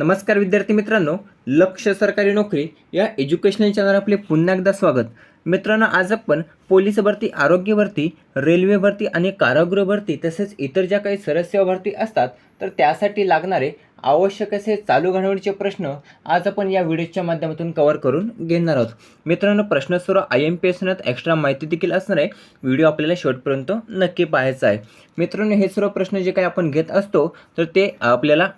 नमस्कार विद्यार्थी मित्रांनो लक्ष सरकारी नोकरी या एज्युकेशनल चॅनल आपले पुन्हा एकदा स्वागत. मित्रांनो आज आपण पोलीस भरती आरोग्य भरती रेल्वे भरती आणि कारागृह भरती तसेच इतर ज्या काही सरसेवा भरती असतात तर त्यासाठी लागणारे आवश्यक असे चालू घडामोडीचे प्रश्न आज आपण या व्हिडिओच्या माध्यमातून कव्हर करून घेणार आहोत. मित्रांनो प्रश्न सर्व I M P S extra माहिती देखील असणार आहे. व्हिडिओ आपल्याला शेवटपर्यंत नक्की पाहायचा आहे. मित्रांनो हे सर्व प्रश्न जे काही आपण घेत असतो तर ते आपल्याला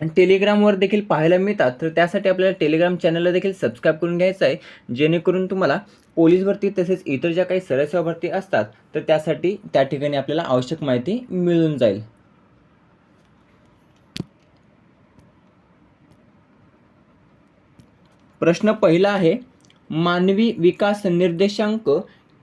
आणि टेलिग्रामवर देखील पाहायला मिळतात. तर त्यासाठी आपल्याला टेलिग्राम चॅनलला देखील सबस्क्राईब करून घ्यायचं आहे. जेणेकरून तुम्हाला पोलीस भरती तसेच इतर ज्या काही सरसेवा भरती असतात तर त्यासाठी त्या ठिकाणी आपल्याला आवश्यक माहिती मिळून जाईल. प्रश्न पहिला आहे मानवी विकास निर्देशांक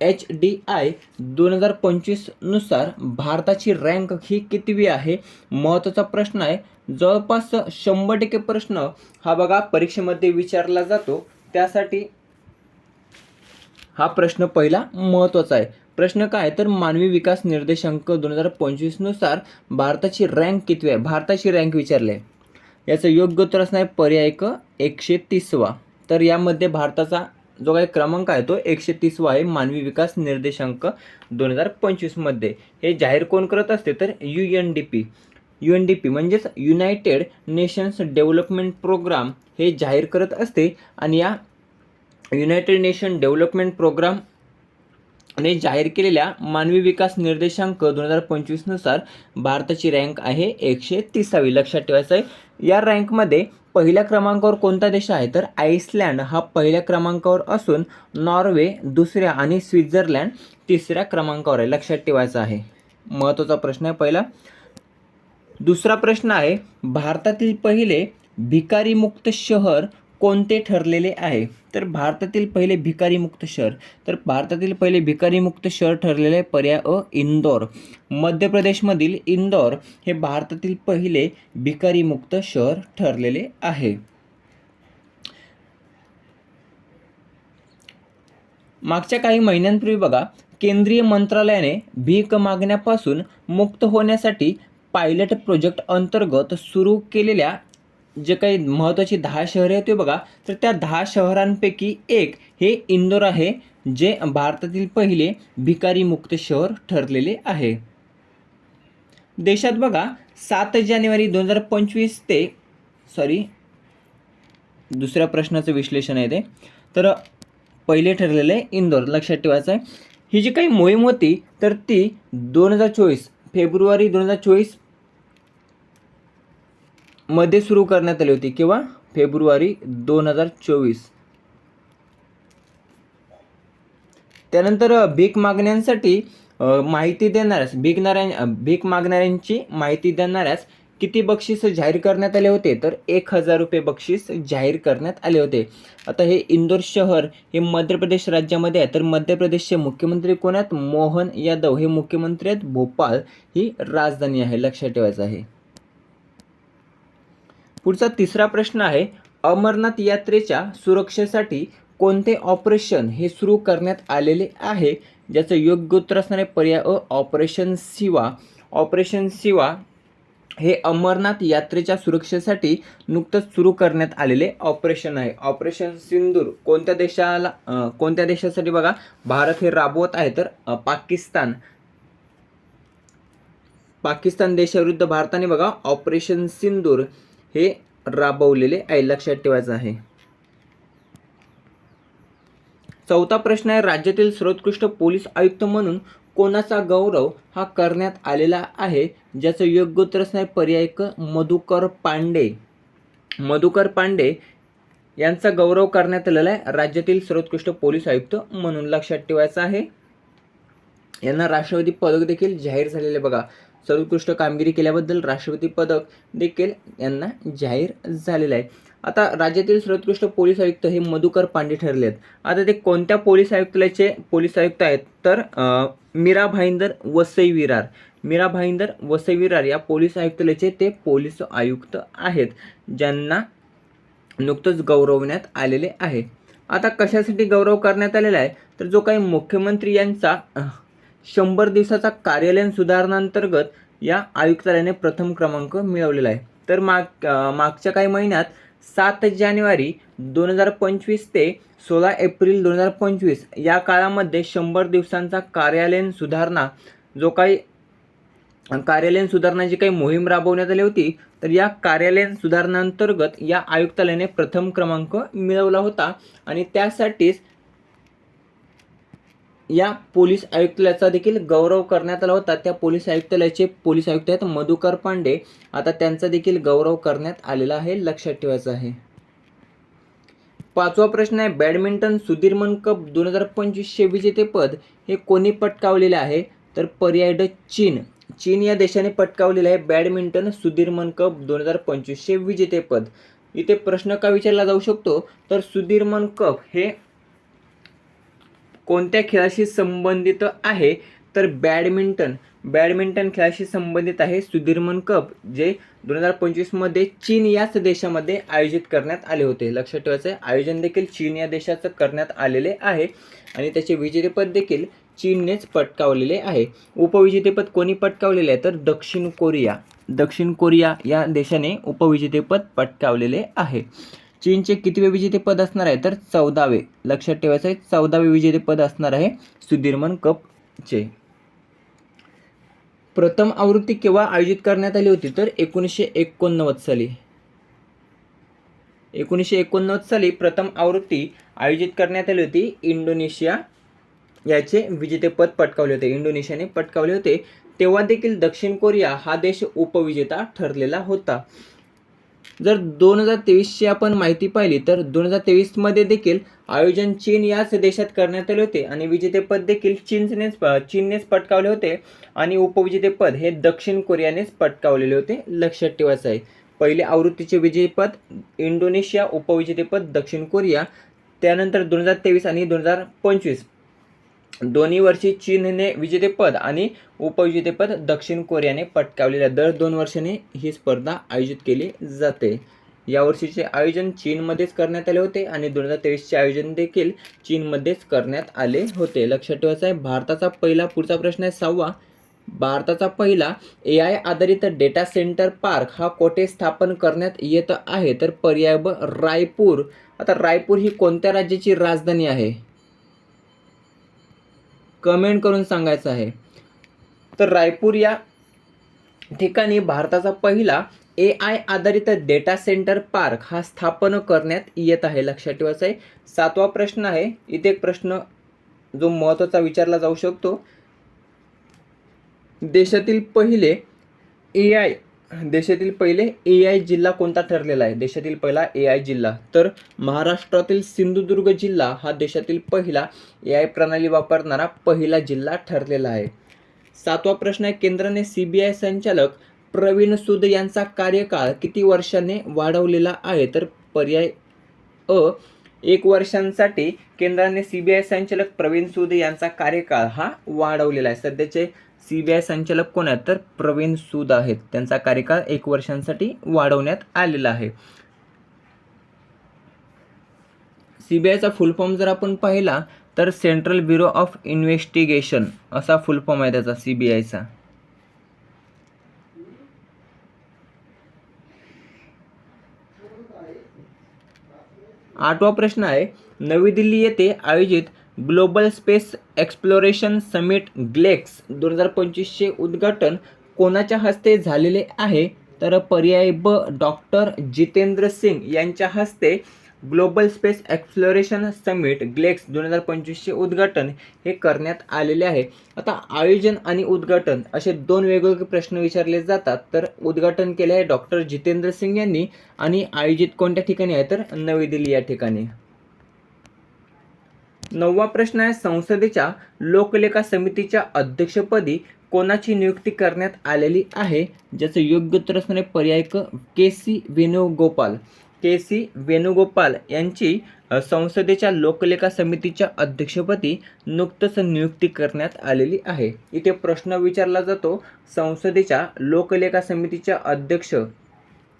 एच डी आय दोन हजार पंचवीसनुसार भारताची रँक ही कितवी आहे? महत्त्वाचा प्रश्न आहे. जवळपास शंभर टक्के प्रश्न हा बघा परीक्षेमध्ये विचारला जातो. त्यासाठी हा प्रश्न पहिला महत्त्वाचा आहे. प्रश्न काय तर मानवी विकास निर्देशांक दोन हजार पंचवीसनुसार भारताची रँक कितवी आहे? भारताची रँक विचारली. आहे याचं योग्य उत्तर असणार आहे पर्याय क एकशे तीसवा. तर यामध्ये भारताचा जो काही क्रमांक आहे तो एकशे तीसवा आहे मानवी विकास निर्देशांक दोन हजार पंचवीसमध्ये हे जाहीर कोण करत असते? तर U N D P U N D P म्हणजेच युनायटेड नेशन्स डेव्हलपमेंट प्रोग्राम हे जाहीर करत असते आणि या युनायटेड नेशन डेव्हलपमेंट प्रोग्राम ने जाहीर केलेल्या मानवी विकास निर्देशांक दोन हजार पंचवीसनुसार भारताची रँक आहे एकशे तिसावी. लक्षात ठेवायचं आहे या रँकमध्ये पहिल्या क्रमांकावर कोणता देश आहे? तर आईसलँड हा पहिल्या क्रमांकावर असून नॉर्वे दुसऱ्या आणि स्वित्झर्लंड तिसऱ्या क्रमांकावर आहे. लक्षात ठेवायचं आहे. महत्त्वाचा प्रश्न आहे पहिला. दुसरा प्रश्न आहे भारतातील पहिले भिकारीमुक्त शहर कोणते ठरलेले आहे? तर भारतातील पहिले भिकारीमुक्त शहर तर भारतातील पहिले भिकारीमुक्त शहर ठरलेले आहे पर्याय अ इंदोर. मध्य प्रदेशमधील इंदोर हे भारतातील पहिले भिकारीमुक्त शहर ठरलेले आहे. मागच्या काही महिन्यांपूर्वी बघा केंद्रीय मंत्रालयाने भीक मागण्यापासून मुक्त होण्यासाठी पायलट प्रोजेक्ट अंतर्गत सुरू केलेल्या जे काही महत्त्वाची दहा शहरे होती बघा. तर त्या दहा शहरांपैकी एक हे इंदोर आहे जे भारतातील पहिले भिकारीमुक्त शहर ठरलेले आहे. देशात बघा सात जानेवारी दोन हजार पंचवीस ते सॉरी दुसऱ्या प्रश्नाचं विश्लेषण आहे ते. तर पहिले ठरलेलं आहे इंदोर लक्षात ठेवायचं आहे. ही जी काही मोहीम होती तर ती दोन हजार चोवीस फेब्रुवारी दोन हजार चोवीस मध्ये सुरू करण्यात आली होती किंवा फेब्रुवारी दोन हजार चोवीस. त्यानंतर भीक मागण्यांसाठी माहिती देणाऱ्यास भिकणाऱ्या भीक मागणाऱ्यांची माहिती देणाऱ्यास किती बक्षीस जाहीर करण्यात आले होते? तर एक हजार रुपये बक्षीस जाहीर करण्यात आले होते. आता हे इंदोर शहर हे मध्य प्रदेश राज्यामध्ये आहे. तर मध्य प्रदेशचे मुख्यमंत्री कोण आहेत? मोहन यादव. हे मुख्यमंत्री आहेत भोपाळ. ही राजधानी आहे लक्षात ठेवायचं आहे. पुढचा तिसरा प्रश्न आहे अमरनाथ यात्रेच्या सुरक्षेसाठी कोणते ऑपरेशन हे सुरू करण्यात आलेले आहे? ज्याचं योग्य उत्तर असणारे पर्याय अ ऑपरेशन सिवा. ऑपरेशन सिवा हे अमरनाथ यात्रेच्या सुरक्षेसाठी नुकतंच सुरू करण्यात आलेले ऑपरेशन आहे. ऑपरेशन सिंदूर कोणत्या देशाला कोणत्या देशासाठी बघा? भारत हे राबवत आहे तर पाकिस्तान. पाकिस्तान देशाविरुद्ध भारताने बघा ऑपरेशन सिंदूर. हे राबवलेले आहे लक्षात ठेवायचं आहे. चौथा प्रश्न आहे राज्यातील सर्वोत्कृष्ट पोलीस आयुक्त म्हणून कोणाचा गौरव हा करण्यात आलेला आहे? ज्याचं योग्य उत्तर असणार आहे पर्याय क मधुकर पांडे. मधुकर पांडे यांचा गौरव करण्यात आलेला आहे राज्यातील सर्वोत्कृष्ट पोलीस आयुक्त म्हणून लक्षात ठेवायचं आहे. यांना राष्ट्रवादी पदक देखील जाहीर झालेले बघा. सर्वोत्कृष्ट कामगिरी केल्याबद्दल राष्ट्रपती पदक देखील यांना जाहीर झालेलं आहे. आता राज्यातील सर्वोत्कृष्ट पोलीस आयुक्त हे मधुकर पांडे ठरले आहेत आता ते कोणत्या पोलीस आयुक्तालयाचे पोलीस आयुक्त आहेत? तर मीरा भाईंदर वसई विरार मीरा भाईंदर वसई विरार या पोलीस आयुक्तालयाचे ते पोलीस आयुक्त आहेत ज्यांना नुकतंच गौरवण्यात आलेले आहे. आता कशासाठी गौरव करण्यात आलेला आहे? तर जो काही मुख्यमंत्री यांचा शंभर दिवसाचा कार्यालयीन सुधारणांतर्गत या आयुक्तालयाने प्रथम क्रमांक मिळवलेला आहे. तर माग मागच्या काही महिन्यात सात जानेवारी दोन हजार पंचवीस ते सोळा एप्रिल दोन हजार पंचवीस या काळामध्ये शंभर दिवसांचा कार्यालयीन सुधारणा जो काही कार्यालयीन सुधारणाची काही मोहीम राबवण्यात आली होती तर या कार्यालयीन सुधारणांतर्गत या आयुक्तालयाने प्रथम क्रमांक मिळवला होता. आणि त्यासाठीच या पोलीस आयुक्तालयाचा देखील गौरव करण्यात आला होता. त्या पोलीस आयुक्तालयाचे पोलीस आयुक्त आहेत मधुकर पांडे. आता त्यांचा देखील गौरव करण्यात आलेला आहे. लक्षात ठेवायचं आहे. पाचवा प्रश्न आहे. बॅडमिंटन सुधीरमन कप दोन हजार पंचवीसचे विजेतेपद हे कोणी पटकावलेले आहे? तर पर्याय ड चीन. चीन या देशाने पटकावलेलं आहे बॅडमिंटन सुधीरमन कप दोन हजार पंचवीसचे विजेतेपद. इथे प्रश्न का विचारला जाऊ शकतो? तर सुधीरमन कप हे कोणत्या खेळाशी संबंधित आहे? तर बॅडमिंटन. बॅडमिंटन खेळाशी संबंधित आहे सुधीरमन कप जे दोन हजार पंचवीसमध्ये चीन याच देशामध्ये आयोजित करण्यात आले होते. लक्षात ठेवायचं आहे आयोजन देखील चीन या देशाचं करण्यात आलेले आहे आणि त्याचे विजेतेपद देखील चीननेच पटकावलेले आहे. उपविजेतेपद कोणी पटकावलेले आहे? तर दक्षिण कोरिया. दक्षिण कोरिया या देशाने उपविजेतेपद पटकावलेले आहे. चीनचे कितवे विजेतेपद असणार आहे? तर चौदावे. लक्षात ठेवायचं आहे चौदावे विजेतेपद असणार आहे सुधीरमन कपचे. प्रथम आवृत्ती केव्हा आयोजित करण्यात आली होती? तर एकोणीसशे एकोणनव्वद साली. एकोणीसशे एकोणनव्वद साली प्रथम आवृत्ती आयोजित करण्यात आली होती. इंडोनेशिया याचे विजेतेपद पटकावले होते. इंडोनेशियाने पटकावले होते. तेव्हा देखील दक्षिण कोरिया हा देश उपविजेता ठरलेला होता. जर दोन हजार तेवीसची आपण माहिती पाहिली तर दोन हजार तेवीसमध्ये देखील आयोजन चीन याच देशात करण्यात आले होते आणि विजेतेपद देखील चीननेच चीननेच पटकावले होते आणि उपविजेतेपद हे दक्षिण कोरियानेच पटकावलेले होते लक्षात ठेवायचं आहे पहिले आवृत्तीचे विजेतेपद इंडोनेशिया उपविजेतेपद दक्षिण कोरिया त्यानंतर दोन हजार तेवीस आणि दोन हजार पंचवीस. दोन्ही वर्षी चीनने विजेतेपद आणि उपविजेतेपद दक्षिण कोरियाने पटकावलेले आहे. दर दोन वर्षांनी ही स्पर्धा आयोजित केली जाते. यावर्षीचे आयोजन चीनमध्येच करण्यात आले होते आणि दोन हजार तेवीसचे आयोजन देखील चीनमध्येच करण्यात आले होते. लक्षात ठेवायचं आहे भारताचा पहिला पुढचा प्रश्न आहे सहावा. भारताचा पहिला ए आय आधारित डेटा सेंटर पार्क हा कोठे स्थापन करण्यात येत आहे? तर पर्याय ब रायपूर. आता रायपूर ही कोणत्या राज्याची राजधानी आहे? कमेंट करून सांगायचं आहे. तर रायपूर या ठिकाणी भारताचा पहिला ए आय आधारित डेटा सेंटर पार्क हा स्थापन करण्यात येत आहे. लक्षात ठेवायचं आहे सातवा प्रश्न आहे. इथे एक प्रश्न जो महत्त्वाचा विचारला जाऊ शकतो. देशातील पहिले ए आय देशातील पहिले ए आय जिल्हा कोणता ठरलेला आहे? देशातील पहिला ए आय जिल्हा. तर महाराष्ट्रातील सिंधुदुर्ग जिल्हा हा देशातील पहिला ए आय प्रणाली वापरणारा पहिला जिल्हा ठरलेला आहे. सातवा प्रश्न आहे केंद्राने सी बी आय संचालक प्रवीण सूद यांचा कार्यकाळ किती वर्षाने वाढवलेला आहे? तर पर्याय अ एक वर्षांसाठी केंद्राने सी बी आय संचालक प्रवीण सूद यांचा कार्यकाळ हा वाढवलेला आहे. सध्याचे सी बी आय संचालक कोण आहेत? तर प्रवीण सूद आहेत. त्यांचा कार्यकाळ एक वर्षांसाठी वाढवण्यात आलेला आहे. सी बी आयचा फुल फॉर्म जर आपण पाहिला तर सेंट्रल ब्युरो ऑफ इन्व्हेस्टिगेशन असा फुल फॉर्म आहे त्याचा सी बी आयचा. आठवा प्रश्न आहे नवी दिल्ली येथे आयोजित global space exploration summit GLEX दोन हजार पंचवीसचे उद्घाटन कोणाच्या हस्ते झालेले आहे? तर पर्याय ब डॉक्टर जितेंद्र सिंग यांच्या हस्ते global space exploration summit GLEX दोन हजार पंचवीसचे उद्घाटन हे करण्यात आलेले आहे. आता आयोजन आणि उद्घाटन असे दोन वेगवेगळे प्रश्न विचारले जातात. तर उद्घाटन केले आहे डॉक्टर जितेंद्र सिंग यांनी आणि आयोजित कोणत्या ठिकाणी आहे? तर नवी दिल्ली या ठिकाणी. नववा प्रश्न आहे संसदेच्या लोकलेखा समितीच्या अध्यक्षपदी कोणाची नियुक्ती करण्यात आलेली आहे? ज्याचं योग्य उत्तर असणारे पर्याय क K C Venugopal K C Venugopal यांची संसदेच्या लोकलेखा समितीच्या अध्यक्षपदी नुकतंच नियुक्ती करण्यात आलेली आहे. इथे प्रश्न विचारला जातो संसदेच्या लोकलेखा समितीच्या अध्यक्ष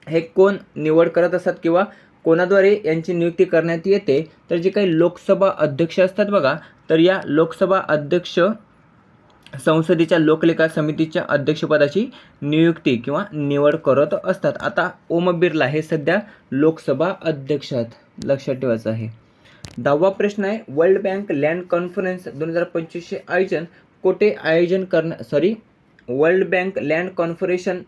हे कोण निवड करत असतात किंवा कोणाद्वारे यांची नियुक्ती करण्यात येते? तर जे काही लोकसभा अध्यक्ष असतात बघा तर या लोकसभा अध्यक्ष संसदेच्या लोकलेखा समितीच्या अध्यक्षपदाची नियुक्ती किंवा निवड करत असतात. आता ओम बिर्ला हे सध्या लोकसभा अध्यक्ष आहेत लक्षात ठेवायचं आहे. दहावा प्रश्न आहे वर्ल्ड बँक लँड कॉन्फरन्स दोन हजार पंचवीसचे आयोजन कोठे आयोजन करण्या sorry world bank land conference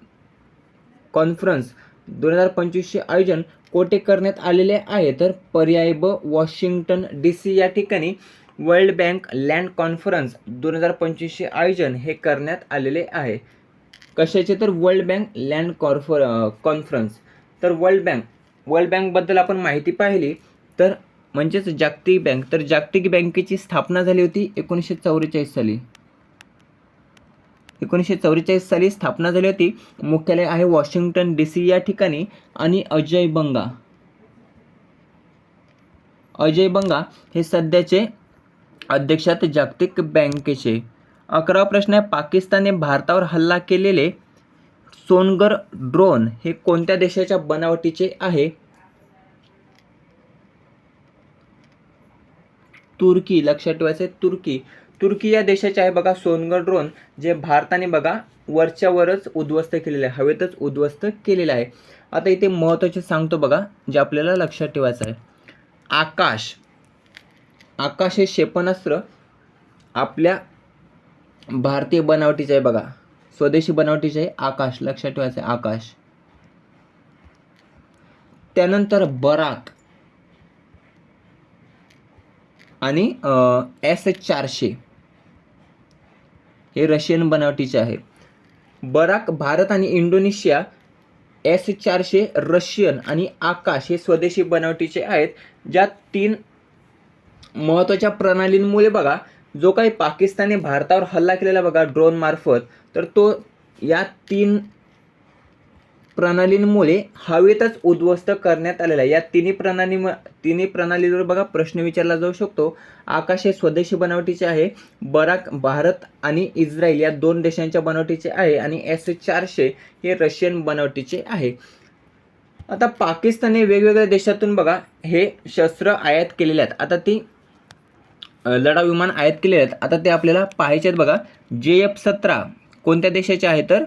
conference दोन हजार पंचवीसचे आयोजन कोठे करण्यात आलेले आहे? तर पर्याय ब वॉशिंग्टन डी सी या ठिकाणी वर्ल्ड बँक लँड कॉन्फरन्स दोन हजार पंचवीसचे आयोजन हे करण्यात आलेले आहे. कशाचे? तर world bank land confer conference. तर वर्ल्ड बँक वर्ल्ड बँकबद्दल आपण माहिती पाहिली तर म्हणजेच जागतिक बँक. तर जागतिक बँकेची स्थापना झाली होती एकोणीसशे चौवेचाळीस साली. एकोणीसशे चौवेचाळीस साली स्थापना झाली होती. मुख्यालय आहे वॉशिंग्टन डी सी या ठिकाणी आणि अजय बंगा. अजय बंगा हे सध्याचे अध्यक्षात जागतिक बँकेचे अकरावा प्रश्न आहे. पाकिस्तानने भारतावर हल्ला केलेले सोनगर ड्रोन हे कोणत्या देशाच्या बनावटीचे आहे? तुर्की लक्षात ठेवायचं आहे तुर्की. तुर्की या देशाचे आहे बघा सोनगर ड्रोन जे भारताने बघा वरच्यावरच उद्ध्वस्त केलेले आहे. हवेतच उद्ध्वस्त केलेलं आहे. आता इथे महत्त्वाचे सांगतो बघा जे आपल्याला लक्षात ठेवायचं आहे. आकाश. आकाश हे क्षेपणास्त्र आपल्या भारतीय बनावटीचे आहे बघा. स्वदेशी बनावटीचे आहे आकाश. लक्षात ठेवायचं आहे आकाश. त्यानंतर बराक. आणि एस चारशे. हे रशियन बनावटीचे आहे. बराक भारत आणि इंडोनेशिया एस चारशे रशियन आणि आकाश हे स्वदेशी बनावटीचे आहेत. ज्यात तीन महत्त्वाच्या प्रणालींमुळे बघा जो काही पाकिस्तानने भारतावर हल्ला केलेला बघा ड्रोनमार्फत तर तो या तीन प्रणालींमुळे हवेतच उद्ध्वस्त करण्यात आलेला आहे. या तिन्ही प्रणाली तिन्ही प्रणालीवर बघा प्रश्न विचारला जाऊ शकतो. आकाश हे स्वदेशी बनावटीचे आहे बराक भारत आणि इस्रायल या दोन देशांच्या बनावटीचे आहे आणि एस चारशे हे रशियन बनावटीचे आहे. आता पाकिस्तानने वेगवेगळ्या देशातून बघा हे शस्त्र आयात केलेले आहेत. आता ती लढाऊ विमान आयात केले आहेत. आता ते आपल्याला पाहायचे आहेत बघा. जे एफ सतरा कोणत्या देशाचे आहे तर?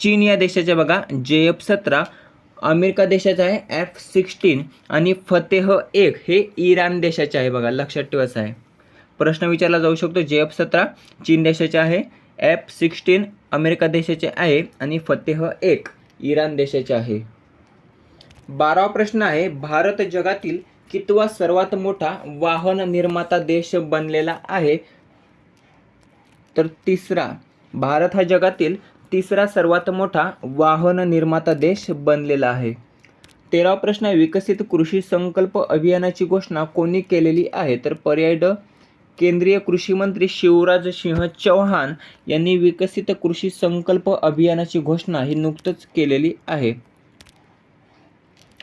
चीन या देशाचे बघा. जे एफ सतरा अमेरिका देशाचा आहे. एफ सिक्स्टीन आणि फतेह एक हे इराण देशाचे आहे बघा. लक्षात ठेवायचं आहे. प्रश्न विचारला जाऊ शकतो. जे एफ सतरा चीन देशाचे आहे. एफ सिक्स्टीन अमेरिका देशाचे आहे. आणि फतेह एक इराण देशाचे आहे. बारावा प्रश्न आहे. भारत जगातील कितवा सर्वात मोठा वाहन निर्माता देश बनलेला आहे. तर तिसरा भारत हा जगातील तिसरा सर्वात मोठा वाहन निर्माता देश बनलेला आहे. तेरावा प्रश्न विकसित कृषी संकल्प अभियानाची घोषणा कोणी केलेली आहे? तर पर्याय ड केंद्रीय कृषी मंत्री शिवराज सिंह चौहान यांनी विकसित कृषी संकल्प अभियानाची घोषणा ही नुकतंच केलेली आहे.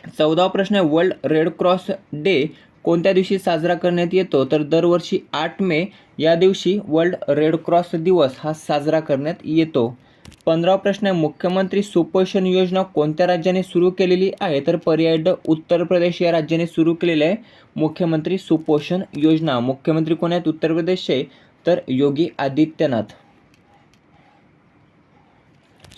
चौदावा प्रश्न आहे वर्ल्ड रेड क्रॉस डे कोणत्या दिवशी साजरा करण्यात येतो? तर दरवर्षी आठ मे या दिवशी वर्ल्ड रेड क्रॉस दिवस हा साजरा करण्यात येतो. पंधरावा प्रश्न आहे मुख्यमंत्री सुपोषण योजना कोणत्या राज्याने सुरू केलेली आहे? तर पर्याय ड उत्तर प्रदेश या राज्याने सुरू केलेली आहे. मुख्यमंत्री सुपोषण योजना. मुख्यमंत्री कोण आहेत? उत्तर प्रदेशचे तर योगी आदित्यनाथ.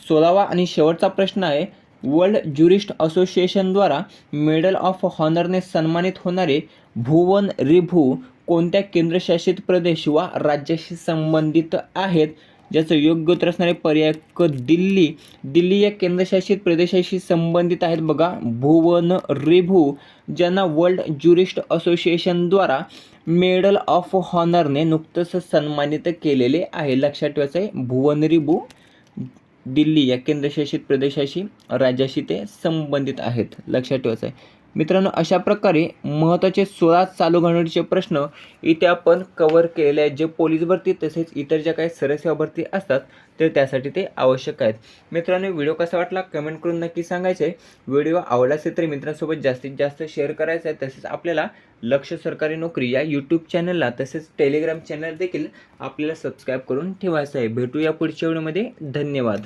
सोळावा आणि शेवटचा प्रश्न आहे. वर्ल्ड ज्युरिस्ट असोसिएशनद्वारा मेडल ऑफ हॉनरने सन्मानित होणारे भुवन रिभू कोणत्या केंद्रशासित प्रदेश वा राज्याशी संबंधित आहेत? ज्याचं योग्य उत्तर असणारे पर्याय क दिल्ली दिल्ली या केंद्रशासित प्रदेशाशी संबंधित आहेत बघा. भुवन रिभू ज्यांना वर्ल्ड ज्युरिस्ट असोसिएशनद्वारा मेडल ऑफ हॉनरने नुकतंच सन्मानित केलेले आहे. लक्षात ठेवायचं आहे भुवन रिभू दिल्ली या केंद्रशासित प्रदेशाशी राज्याशी ते संबंधित आहेत. लक्षात ठेवायचं आहे. मित्रांनो अशा प्रकारे महत्त्वाचे सोळा चालू घडामोडीचे प्रश्न इथे आपण कवर केलेले आहेत. जे पोलीस भरती तसेच इतर ज्या काही सरसेवा भरती असतात तर त्यासाठी ते आवश्यक आहेत. मित्रांनो व्हिडिओ कसा वाटला कमेंट करून नक्की सांगायचं. आहे व्हिडिओ आवडला असेल तर मित्रांसोबत जास्तीत जास्त शेअर करायचं आहे. तसेच आपल्याला लक्ष सरकारी नोकरी या यूट्यूब चॅनलला तसेच टेलिग्राम चॅनल देखील आपल्याला सबस्क्राईब करून ठेवायचं आहे. भेटूया पुढच्या व्हिडिओमध्ये धन्यवाद.